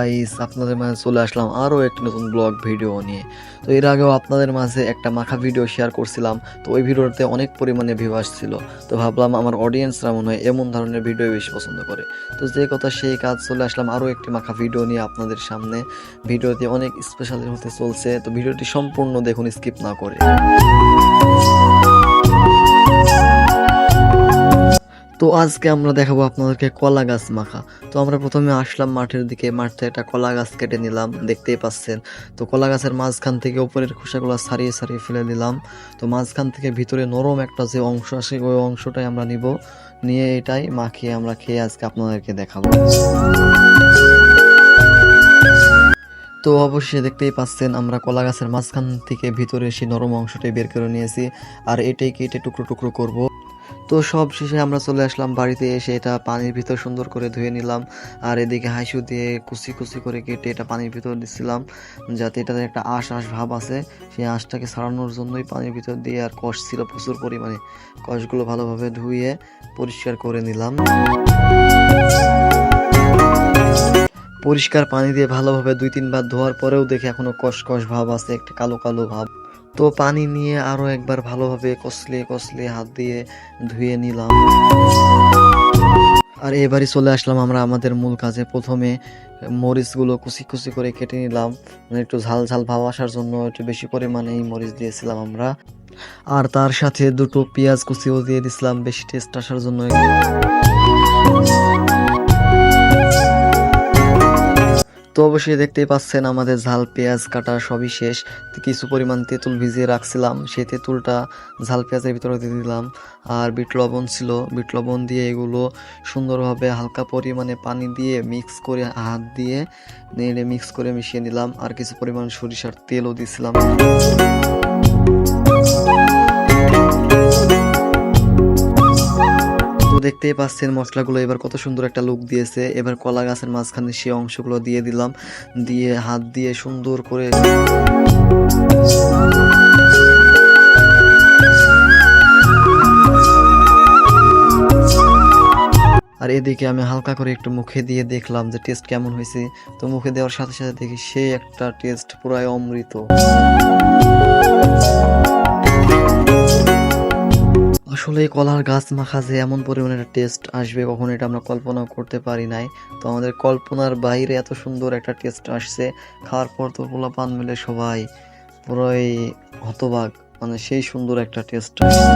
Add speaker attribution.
Speaker 1: Guys আপনাদের মাঝে চলে আসলাম আরও একটি নতুন ব্লগ ভিডিও নিয়ে। তো এর আগেও আপনাদের মাঝে একটা মাখা ভিডিও শেয়ার করছিলাম, তো ওই ভিডিওতে অনেক পরিমাণে ভিউ আসছিল। তো ভাবলাম আমার অডিয়েন্সরা মনে হয় এমন ধরনের ভিডিও বেশি পছন্দ করে। তো যে কথা সেই কাজ চলে আসলাম আরও একটি মাখা ভিডিও নিয়ে আপনাদের সামনে। ভিডিওটি অনেক স্পেশাল হতে চলছে, তো ভিডিওটি সম্পূর্ণ দেখুন স্কিপ না করে। তো আজকে আমরা দেখাবো আপনাদেরকে কলা গাছ মাখা। তো আমরা প্রথমে আসলাম মাঠের দিকে, মাঠ একটা কলা গাছ কেটে নিলাম, দেখতেই পাচ্ছেন। তো কলা গাছের মাঝখান থেকে উপরের খোসাগুলো সারিয়ে সারিয়ে ফেলে দিলাম। তো মাঝখান থেকে ভিতরে নরম একটা যে অংশ আসে ওই অংশটাই আমরা নিব। নিয়ে এটাই মাখিয়ে আমরা খেয়ে আজকে আপনাদেরকে দেখাবো। তো অবশ্যই দেখতেই পাচ্ছেন, আমরা কলা গাছের মাঝখান থেকে ভিতরে সেই নরম অংশটাই বের করে নিয়েছি। আর এটাই কেটে টুকরো টুকরো করব। তো সব শেষে আমরা চলে আসলাম বাড়িতে এসে এটা পানির ভিতর সুন্দর করে ধুয়ে নিলাম। আর এদিকে হাঁসু দিয়ে কুচি কুচি করে কেটে এটা পানির ভিতর দিচ্ছিলাম যাতে এটাতে একটা আঁশ আঁশ ভাব আছে। সেই আঁশটাকে ছাড়ানোর জন্যই পানির ভিতর দিয়ে আর কষ ছিল প্রচুর পরিমাণে। কষগুলো ভালোভাবে ধুয়ে পরিষ্কার করে নিলাম। পরিষ্কার পানি দিয়ে ভালোভাবে দুই তিনবার ধোয়ার পরেও দেখি এখনও কষ কষ ভাব আছে, একটা কালো কালো ভাব। তো পানি নিয়ে আরও একবার ভালোভাবে কষলে কষলে হাত দিয়ে ধুয়ে নিলাম। আর এবারই চলে আসলাম আমরা আমাদের মূল কাজে। প্রথমে মরিচগুলো কুচি কুচি করে কেটে নিলাম। মানে একটু ঝাল ঝাল ভাব আসার জন্য একটু বেশি পরিমাণে মরিচ দিয়েছিলাম আমরা। আর তার সাথে দুটো পেঁয়াজ কুচিও দিয়ে দিছিলাম, বেশি টেস্ট আসার জন্য তো অবশ্যই দেখতেই পাচ্ছেন আমাদের ঝাল, পেঁয়াজ, কাটা সবই শেষ। কিছু পরিমাণ তেঁতুল ভিজিয়ে রাখছিলাম, সেই তেঁতুলটা ঝাল, পেঁয়াজের ভিতরে দিয়ে দিলাম। আর বিট লবণ ছিল, বিট লবণ দিয়ে এগুলো সুন্দরভাবে হালকা পরিমাণে পানি দিয়ে মিক্স করে হাত দিয়ে নেড়ে মিক্স করে মিশিয়ে নিলাম। আর কিছু পরিমাণ সরিষার তেলও দিয়েছিলাম দেখতেই পাচ্ছেন মশলাগুলো এবার কত সুন্দর একটা লুক দিয়েছে। এবার কলা গাছের মাঝখানে সেই অংশগুলো দিয়ে দিলাম। দিয়ে হাত দিয়ে সুন্দর করে আর এদিকে আমি হালকা করে একটু মুখে দিয়ে দেখলাম যে টেস্ট কেমন হয়েছে। তো মুখে দেওয়ার সাথে সাথে দেখি সেই একটা টেস্ট পুরাই অমৃত। আসলে কলার গাছ মাখা যে এমন পরিমাণে একটা টেস্ট আসবে, কখনো এটা আমরা কল্পনা করতে পারি নাই। তো আমাদের কল্পনার বাইরে এত সুন্দর একটা টেস্ট আসছে। খাওয়ার পর তো পোলা পান মিলে সবাই পুরোই হতবাক। মানে সেই সুন্দর একটা টেস্ট আসছে।